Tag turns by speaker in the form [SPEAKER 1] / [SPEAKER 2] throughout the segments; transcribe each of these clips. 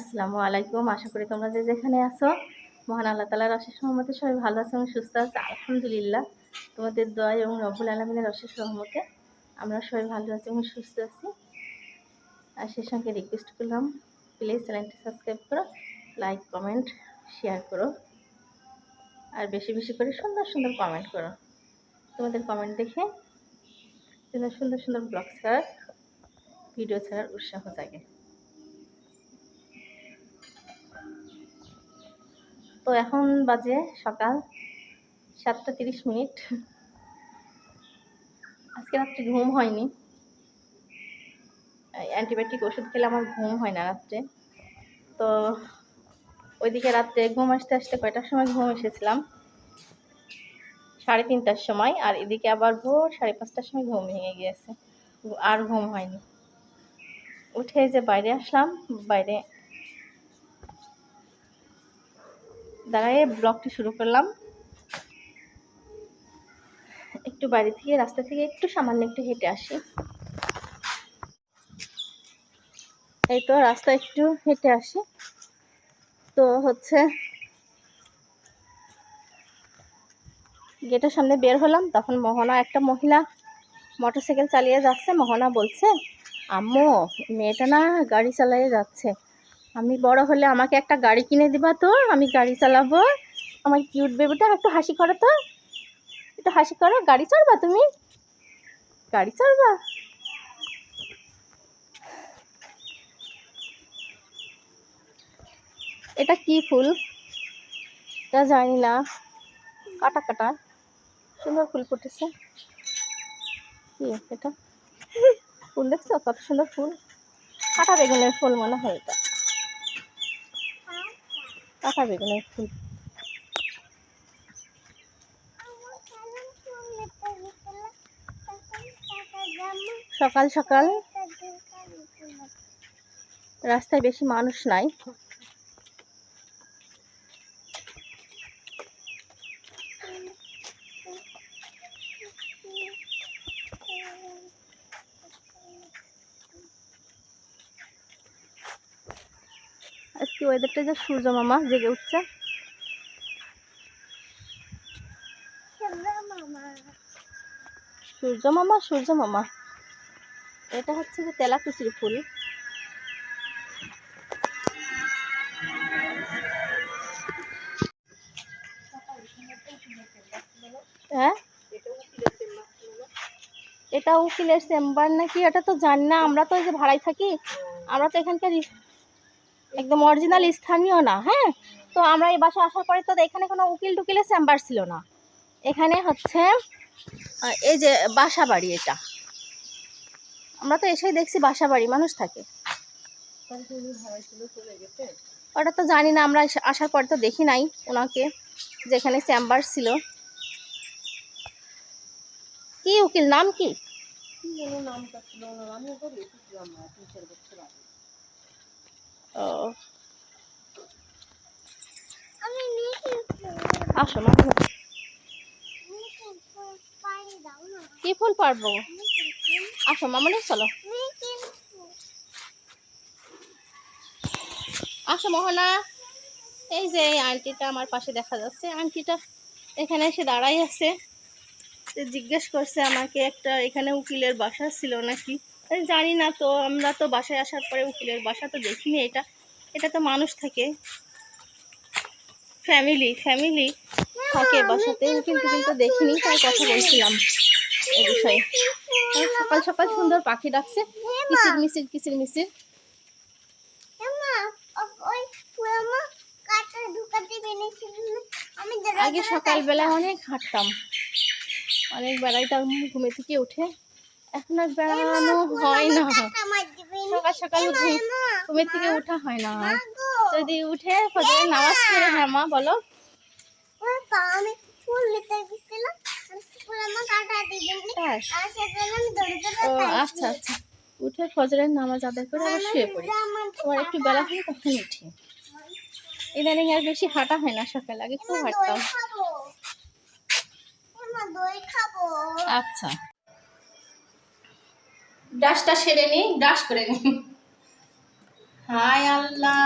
[SPEAKER 1] আসসালামু আলাইকুম। আশা করি তোমরা যে যেখানে আছো, মহান আল্লাহ তালার অশেষ সহমতে সবাই ভালো আছে এবং সুস্থ আছে। আলহামদুলিল্লাহ, তোমাদের দোয়া এবং রব্বুল আলমিনের অশেষ সহমতে আমরা সবাই ভালো আছি এবং সুস্থ আছি। আর সেই সঙ্গে রিকোয়েস্ট করলাম প্লিজ চ্যানেলটি সাবস্ক্রাইব করো লাইক কমেন্ট শেয়ার করো। আর বেশি বেশি করে সুন্দর সুন্দর কমেন্ট করো। তোমাদের কমেন্ট দেখে তোমাদের সুন্দর সুন্দর ব্লগ ছাড়ার ভিডিও ছাড়ার উৎসাহ জাগে। তো এখন বাজে সকাল সাতটা তিরিশ মিনিট। আজকে রাত্রে ঘুম হয়নি। অ্যান্টিবায়োটিক ওষুধ খেলে আমার ঘুম হয় না রাত্রে। তো ওইদিকে রাত্রে ঘুম আসতে আসতে কয়টার সময় ঘুম এসেছিলাম? সাড়ে তিনটার সময়। আর এদিকে আবার ভোর সাড়ে পাঁচটার সময় ঘুম ভেঙে গিয়েছে। আর ঘুম হয়নি। উঠে যে বাইরে আসলাম, বাইরে দাঁড়ায় ব্লগটি শুরু করলাম। একটু বাইরে থেকে, রাস্তা থেকে একটু সামান্য একটু হেঁটে আসি। এই তো রাস্তা একটু হেঁটে আসি। তো হচ্ছে, গেটের সামনে বের হলাম। তখন মোহনা একটা মহিলা মোটরসাইকেল চালিয়ে যাচ্ছে। মোহনা বলছে, আম্মু, মেয়েটা না গাড়ি চালিয়ে যাচ্ছে। আমি বড় হলে আমাকে একটা গাড়ি কিনে দিবা তো, আমি গাড়ি চালাবো। আমার কিউট বেবিটা একটু হাসি করো তো। একটু হাসি করো, গাড়ি চড়বা তুমি? গাড়ি চড়বা এটা কি ফুল? এটা জানি না। কাটা কাটা। সুন্দর ফুল ফুটেছে। কি এটা? ফুল দেখছ? কত সুন্দর ফুল। কাটা বেগুনের ফুল মনে হয় এটা। কাটা বেগুনের ফুল। সকাল সকাল। রাস্তায় বেশি মানুষ নাই। ওয়েদারটা যে সূর্য মামা জেগে উঠছে। সূর্য মামা সূর্য মামা। এটা হচ্ছে যে তেলাকুচির ফুল। হ্যাঁ? এটা উকিলের চেম্বার নাকি? এটা তো জানি না, আমরা তো এই যে ভাড়ায় থাকি, আমরা তো এখানকার একদম অরিজিনাল স্থানীয় না হ্যাঁ? তো আমরা এই বাসা আসার পরে তো এখানে কোনো উকিল টুকিলের চেম্বার ছিল না। এখানে হচ্ছে এই যে বাসা বাড়ি এটা। আমরা তো এসেই দেখছি বাসা বাড়ি, মানুষ থাকে। ওটা তো জানি না, আমরা আসার পরে তো দেখি নাই ওনাকে, যেখানে চেম্বার ছিল। কি উকিল, নাম কি? ও আসো না কি ফুল পারব আসো মামনি চলো আসো মোহনা। এই যে এই আন্টিটা আমার পাশে দেখা যাচ্ছে। আন্টিটা এখানে এসে দাঁড়াই আছে। জিজ্ঞেস করছে আমাকে একটা এখানে উকিলের বাসা ছিল নাকি? জানি না, তো আমরা তো বাসায় আসার পরে উকিলের বাসা তো দেখিনি এটা। এটা তো মানুষ থাকে। ফ্যামিলি ফ্যামিলি থাকে বাসাতে উকিল টুকিল তো দেখিনি, তাই কথা বলছিলাম এই বিষয়ে। সকাল সকাল সুন্দর পাখি ডাকছে, কিচির মিচির কিচির মিচির। আগে সকালবেলা অনেক হাঁটতাম। অনেক বেড়াইতাম ঘুমে থেকে উঠে এখন আর বেড়ানো হয় না। সকাল সকাল ঘুম- ঘুমের থেকে ওঠা হয় না যদি উঠে ফজরের নামাজ পড়ে হ্যাঁ মা বলো। ও আচ্ছা আচ্ছা। উঠে ফজরের নামাজ আদায় করে আবার শুয়ে পড়ি। তোমার একটু বেলা হলে তখন উঠি। ইদানিং আর বেশি হাঁটা হয় না সকালে আগে খুব হাঁটতাম। আচ্ছা। ডাসটা সেরে নিই ডাস করে নিই হাই আল্লাহ।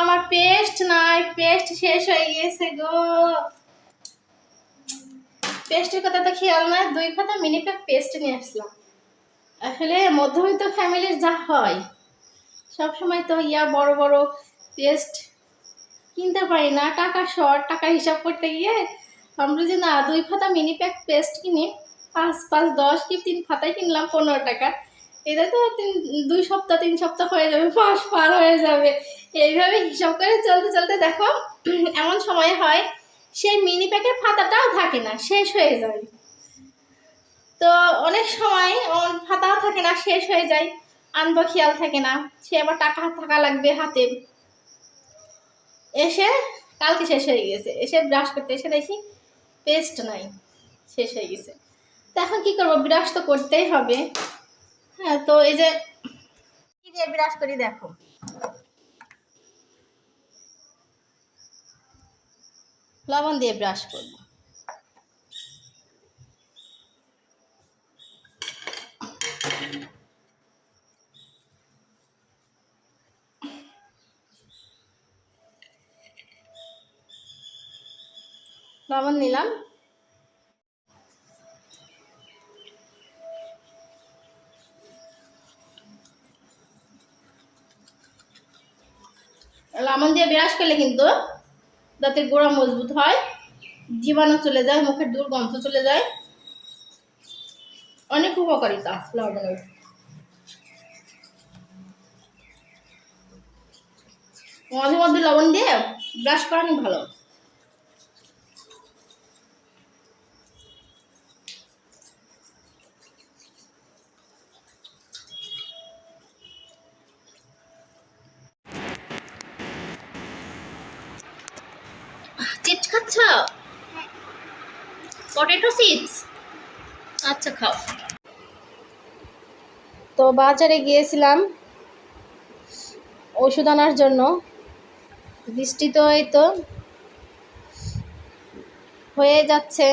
[SPEAKER 1] আমার পেস্ট নাই, পেস্ট শেষ হয়ে গিয়েছে গো। পেস্টের কথা তো খেয়াল নাই, দুই পাতা মিনি প্যাক পেস্ট নিয়ে আসলাম। আসলে মধ্যবিত্ত ফ্যামিলির যা হয় সব সময় তো ইয়া বড় বড় পেস্ট কিনতে পারি না। টাকা শর্ট, টাকা হিসাব করতে গিয়ে আমরা যে না দুই পাতা মিনি প্যাক পেস্ট কিনি পাঁচ পাঁচ, দশ কি তিন খাতায় কিনলাম পনেরো টাকা। এটা তো তিন, দুই সপ্তাহ, তিন সপ্তাহ হয়ে যাবে, মাস পার হয়ে যাবে। এইভাবে হিসাব করে চলতে চলতে দেখো, এমন সময় হয়, সেই মিনি প্যাকের খাতাটাও থাকে না, শেষ হয়ে যায়। তো অনেক সময় খাতাও থাকে না, শেষ হয়ে যায়, আনব খেয়াল থাকে না, সে আবার টাকা থাকা লাগবে হাতে। এসে কালকে শেষ হয়ে গেছে, এসে ব্রাশ করতে এসে দেখি পেস্ট নাই, শেষ হয়ে গেছে। তো এখন কি করব? ব্রাশ তো করতেই হবে। হ্যাঁ তো এই যে কি দিয়ে ব্রাশ করি দেখো। লবণ দিয়ে ব্রাশ করব। লবণ নিলাম। লবণ দিয়ে ব্রাশ করলে কিন্তু দাঁতের গোড়া মজবুত হয়, জীবাণু চলে যায়, মুখের দুর্গন্ধ চলে যায়। অনেক উপকারিতা লবণের মাঝে মধ্যে লবণ দিয়ে ব্রাশ করানি ভালো চিপস খাচ্ছ পটেটো চিপস আচ্ছা খাও তো বাজারে গিয়েছিলাম ওষুধ আনার জন্য। বৃষ্টি তো এই তো হয়ে যাচ্ছে।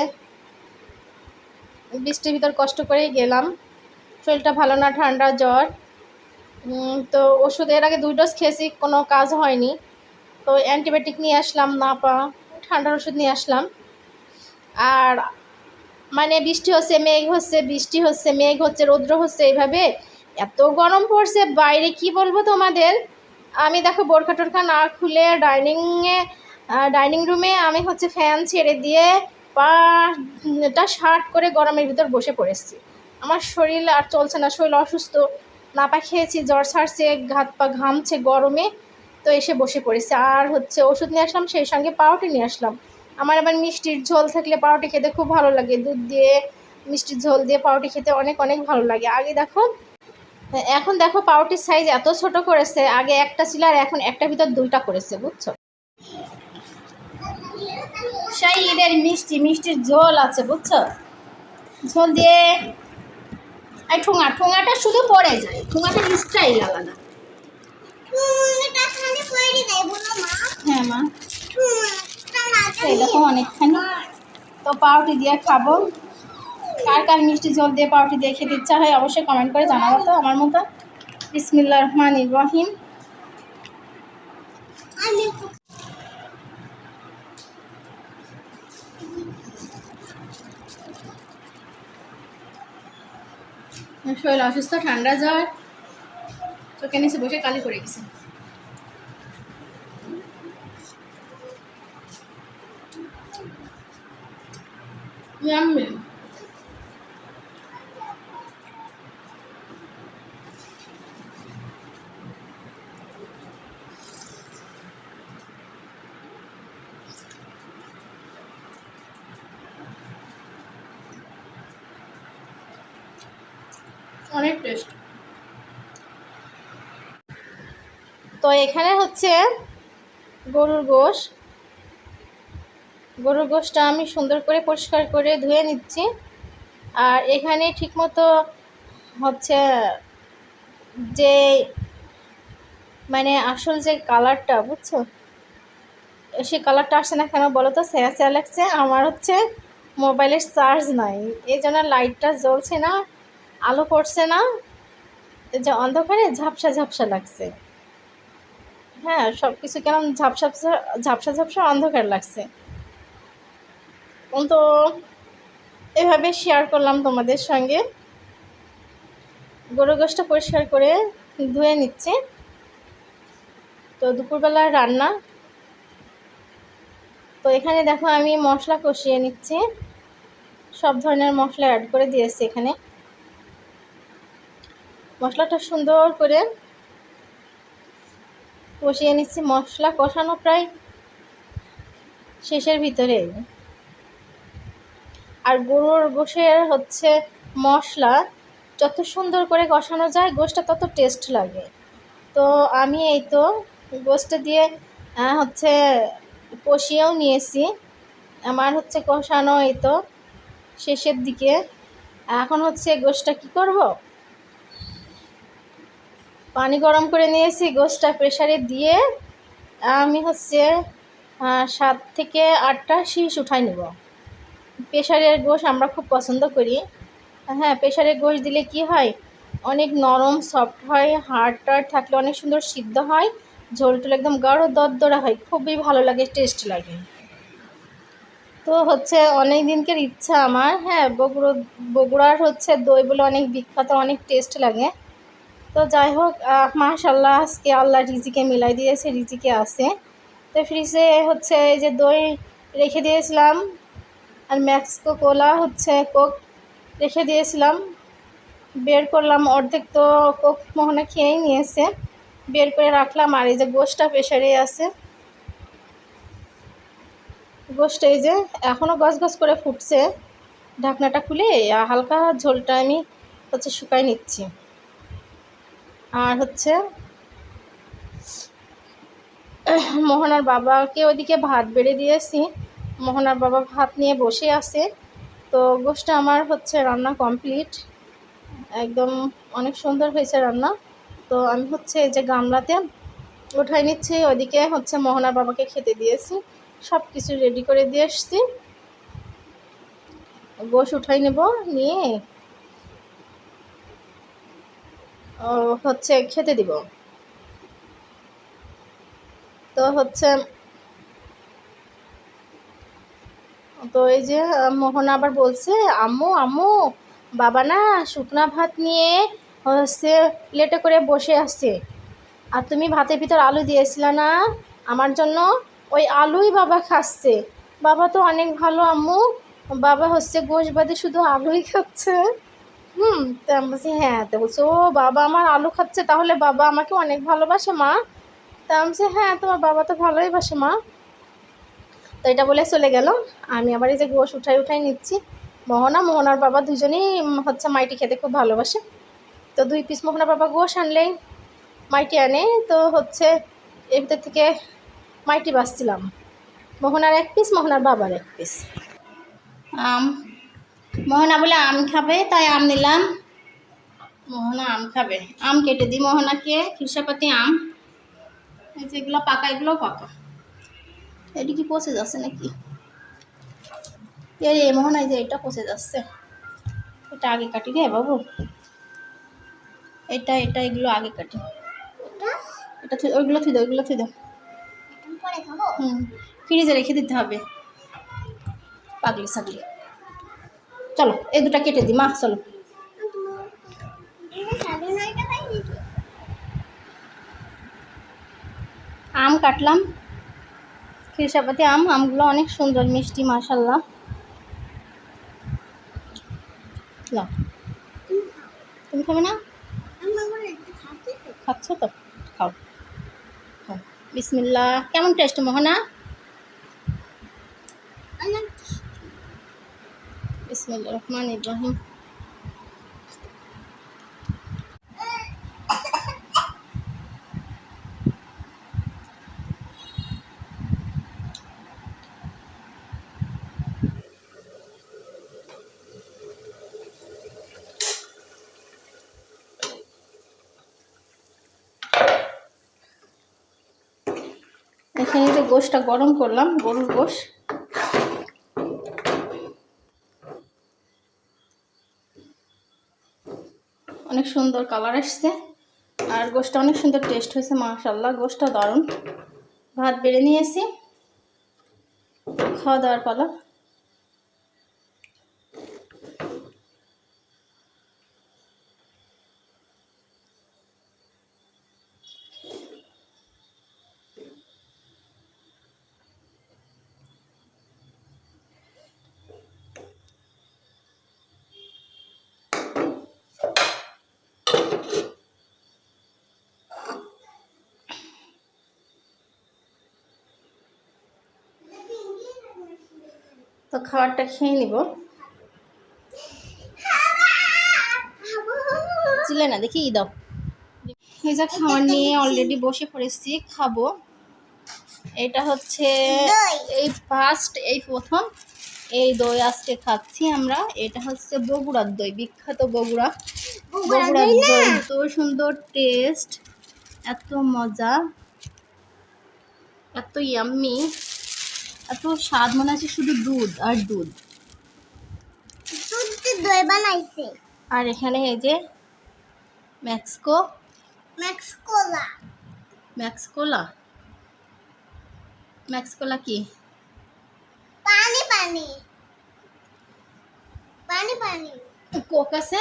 [SPEAKER 1] বৃষ্টির ভিতর কষ্ট করেই গেলাম। শরীরটা ভালো না, ঠান্ডা, জ্বর। তো ওষুধ এর আগে দুই ডোজ খেয়েছি, কোনো কাজ হয়নি। তো অ্যান্টিবায়োটিক নিয়ে আসলাম, না পা, ঠান্ডার ওষুধ নিয়ে আসলাম। আর মানে বৃষ্টি হচ্ছে, মেঘ হচ্ছে, বৃষ্টি হচ্ছে, মেঘ হচ্ছে, রৌদ্র হচ্ছে, এইভাবে এত গরম পড়ছে, বাইরে কি বলব তোমাদের? আমি দেখো বোরখা টোরখা না খুলে ডাইনিংয়ে ডাইনিং রুমে আমি হচ্ছে ফ্যান ছেড়ে দিয়ে পাটা শার্ট করে গরমের ভিতর বসে পড়েছি। আমার শরীর আর চলছে না, শরীর অসুস্থ। না পা খেয়েছি, জ্বর ছাড়ছে ঘাত পা ঘামছে গরমে, তো এসে বসে পড়েছি। আর হচ্ছে ওষুধ নিয়ে আসলাম, সেই সঙ্গে পাউরুটি নিয়ে আসলাম। আমার আবার মিষ্টির ঝোল থাকলে পাউরুটি খেতে খুব ভালো লাগে। দুধ দিয়ে, মিষ্টির ঝোল দিয়ে পাউরুটি খেতে অনেক অনেক ভালো লাগে। আগে দেখো এখন দেখো পাউরুটির সাইজ এত ছোট করেছে আগে একটা ছিল আর এখন একটা ভিতর দুইটা করেছে বুঝছ? সেই ঈদের মিষ্টি মিষ্টির ঝোল আছে বুঝছ? ঝোল দিয়ে এই ঠোঙা ঠোঙাটা শুধু পড়ে যায় ঠোঙাটার স্টাইল আলাদা।
[SPEAKER 2] মা।
[SPEAKER 1] হ্যাঁ মা। দেখো অনেকখানি। তো পাউরুটি দিয়ে খাব। কার কার মিষ্টি ঝোল দিয়ে পাউরুটি দিয়ে খেতে ইচ্ছা হয় অবশ্যই কমেন্ট করে জানাব তো আমার মতো। বিসমিল্লা রহমান ইব্রাহিম শরীর অসুস্থ, ঠান্ডা জ্বর। চোখে নিচে বসে কালি করে গেছে। Yummy. অনেক টেস্ট তো এখানে হচ্ছে গরুর গোশ। গরুর গোশটা আমি সুন্দর করে পরিষ্কার করে ধুয়ে নিচ্ছি। আর এখানে ঠিকমতো হচ্ছে যে মানে আসল যে কালারটা, বুঝছ? সে কালারটা আসছে না কেন বলো তো? স্যাঁ স্যাঁ লাগছে। আমার হচ্ছে মোবাইলের চার্জ নাই। এই জন্য লাইটটা জ্বলছে না, আলো পড়ছে না। যে অন্ধকারে ঝাপসা ঝাপসা লাগছে। হ্যাঁ সব কিছু কেমন ঝাপসা ঝাপসা- ঝাপসা ঝাপসা অন্ধকার লাগছে। তো এভাবে শেয়ার করলাম তোমাদের সঙ্গে। গরু গোষ্ঠ পরিষ্কার করে ধুয়ে নিচ্ছে। তো দুপুরবেলার রান্না। তো এখানে দেখো আমি মশলা কষিয়ে নিচ্ছি। সব ধরনের মশলা অ্যাড করে দিয়েছি এখানে। মশলাটা সুন্দর করে কষিয়ে নিচ্ছি। মশলা কষানো প্রায় শেষের ভিতরে। আর গরুর গোশের হচ্ছে মশলা। যত সুন্দর করে কষানো যায়, গোশটা তত টেস্ট লাগে। তো আমি এই তো গোশটা দিয়ে হচ্ছে কষিয়েও নিয়েছি। আমার হচ্ছে কষানো এই তো শেষের দিকে। এখন হচ্ছে গোশটা কি করব? পানি গরম করে নিয়েছি, গোশটা প্রেশারে দিয়ে আমি হচ্ছে সাত থেকে আটটা শীষ উঠাই নেব। প্রেশারের গোশ আমরা খুব পছন্দ করি। হ্যাঁ প্রেশারের গোশ দিলে কি হয়? অনেক নরম সফট হয়, হাড় টাড় থাকলে অনেক সুন্দর সিদ্ধ হয়, ঝোল টোল একদম গাঢ় দরদরা হয়, খুবই ভালো লাগে, টেস্ট লাগে। তো হচ্ছে অনেক দিনকের ইচ্ছা আমার হ্যাঁ বগুড়ো, বগুড়ার হচ্ছে দই বলে অনেক বিখ্যাত, অনেক টেস্ট লাগে। তো যাই হোক মাশাল্লাহ আজকে আল্লাহ রিজিকে মিলাই দিয়েছে, রিজিকে আছে। তো ফ্রিজে হচ্ছে এই যে দই রেখে দিয়েছিলাম, আর ম্যাক্সকো কোলা হচ্ছে কোক রেখে দিয়েছিলাম। বের করলাম, অর্ধেক তো কোক মোহনা খেয়েই নিয়েছে। বের করে রাখলাম, আর এই যে গোশটা প্রেশারে আছে। গোশটা এই যে এখনও গজ গজ করে ফুটছে। ঢাকনাটা খুলে হালকা ঝোলটা আমি হচ্ছে শুকাই নিচ্ছি। আর হচ্ছে, মোহনার বাবাকে ওদিকে ভাত বেড়ে দিয়েছি। মোহনার বাবা ভাত নিয়ে বসে আছে। তো গোষ্ঠটা আমার হচ্ছে রান্না কমপ্লিট। একদম অনেক সুন্দর হয়েছে রান্না। তো আমি হচ্ছে এই যে গামলাতে উঠাই নিচ্ছি ওদিকে হচ্ছে মোহনার বাবাকে খেতে দিয়েছি। সব কিছু রেডি করে দিয়ে এসছি। গোশ উঠাই নেব, নিয়ে ও হচ্ছে খেতে দিব। তো হচ্ছে তো এই যে, মোহনা আবার বলছে, আম্মু আম্মু, বাবা না শুকনা ভাত নিয়ে হচ্ছে প্লেটে করে বসে আসছে আর তুমি ভাতের ভিতর আলু দিয়েছিলে না? আমার জন্য ওই আলুই বাবা খাচ্ছে। বাবা তো অনেক ভালো, আম্মু। বাবা হচ্ছে গোশ বাদে শুধু আলুই খাচ্ছে। হুম, তো আমি বলছি হ্যাঁ। তো বলছে, ও বাবা, আমার আলু খাচ্ছে, তাহলে বাবা আমাকে অনেক ভালোবাসে, মা। তা আমি বলছি হ্যাঁ তোমার বাবা তো ভালোই বাসে, মা। তো এটা বলে চলে গেল। আমি আবার এই যে গোশ উঠাই উঠাই নিচ্ছি। মোহনা, মোহনার বাবা দুজনেই হচ্ছে মাইটি খেতে খুব ভালোবাসে। তো দুই পিস মোহনার বাবা গোশ আনলেই মাইটি আনে। তো হচ্ছে এর ভিতর থেকে মাইটি বাঁচছিলাম। মোহনার এক পিস, মোহনার বাবার এক পিস। আম মোহনা বলে আম খাবে তাই আম নিলাম। মোহনা আম খাবে। আম কেটে দিই। মোহনাকে খিরসাপাতি আম। এই যে এগুলো পাকা এগুলোও পাকা। এটি কি পচে যাচ্ছে নাকি? এ রে মোহনা যে এটা পচে যাচ্ছে। এটা আগে কাটি রে বাবু। এটা এটা এগুলো আগে কাটি।
[SPEAKER 2] এটা
[SPEAKER 1] ওইগুলো থুই দাও ওইগুলো থুই দাও। হুম। ফ্রিজে রেখে দিতে হবে। পাগলি ছাগলি। চলো, এই দুটা কেটে দিই, মা, চলো। আম কাটলাম, খিরসাপাতি আম, আমগুলো অনেক সুন্দর, মিষ্টি মাশাল্লাহ নাও। তুমি খাবে না?
[SPEAKER 2] খাচ্ছি তো?
[SPEAKER 1] খাও। বিসমিল্লা কেমন টেস্ট মোহনা? রহমান ইব্রাহিম এখানে যে গোশটা গরম করলাম গরুর গোশ। অনেক সুন্দর কালার আসছে। আর গোষ্ঠটা অনেক সুন্দর টেস্ট হয়েছে মাশাল্লাহ গোষ্ঠটা দারুণ। ভাত বেড়ে নিয়েছি। খাওয়া দাওয়ার পালা। তো খাবারটা খেয়ে নিব। না দেখি দাও। এই যা খাবার নিয়ে অলরেডি বসে পড়েছি খাব। এটা হচ্ছে এই ফার্স্ট এই প্রথম এই দই আজকে খাচ্ছি আমরা। এটা হচ্ছে বগুড়ার দই বিখ্যাত বগুড়া। বগুড়ার
[SPEAKER 2] দই
[SPEAKER 1] দই এত সুন্দর টেস্ট এত মজা এত ইয়াম্মি এত স্বাদ মনে আছে শুধু দুধ আর দুধ।
[SPEAKER 2] দই বানাইছে?
[SPEAKER 1] আর এখানে এই যে ম্যাক্সকো।
[SPEAKER 2] ম্যাক্স কোলা
[SPEAKER 1] ম্যাক্সকোলা? ম্যাক্সকোলা কি?
[SPEAKER 2] পানি পানি। পানি পানি।
[SPEAKER 1] কোক আছে?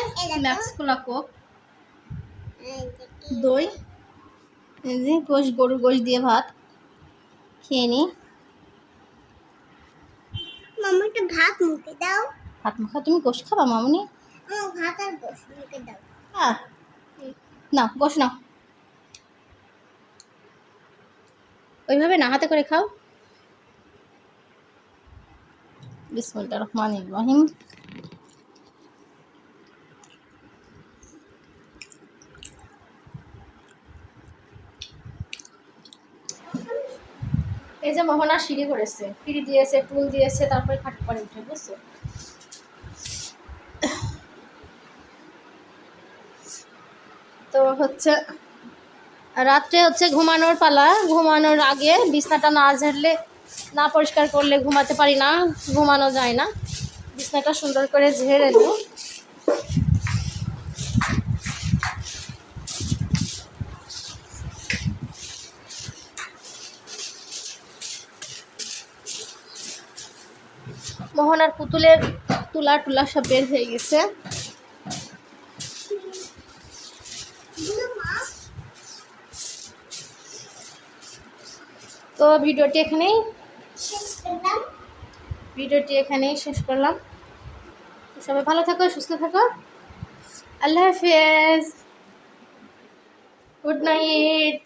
[SPEAKER 1] Maxcola coke? দই। এই যে গোশ গরুর গোশ দিয়ে ভাত। খেয়ে নি।
[SPEAKER 2] মামা একটু ভাত মুখে দাও।
[SPEAKER 1] ভাত মাখা তুমি গোশ খাবা মামনি?
[SPEAKER 2] ভাত আর গোশ মুখে দাও।
[SPEAKER 1] না গোশ নাও। ওইভাবে না হাতে করে খাও। বিসমুল্লাহ রহমান ইব্রাহিম এই যে মোহনা সিঁড়ি করেছে, সিঁড়ি দিয়েছে, টুল দিয়েছে, তারপরে খাট পানি উঠে, বুঝছ? তো হচ্ছে, রাত্রে হচ্ছে ঘুমানোর পালা। ঘুমানোর আগে বিছনাটা না ঝাড়লে, না পরিষ্কার করলে ঘুমাতে পারি না, ঘুমানো যায় না। বিছনাটা সুন্দর করে ঝেড়ে নিই। মোহনার পুতুলের তুলা টুলা সব বের হয়ে গেছে। তো ভিডিওটি এখানেই ভিডিওটি এখানেই শেষ করলাম। সবাই ভালো থাকো, সুস্থ থাকো। আল্লাহ হাফেজ। Good night.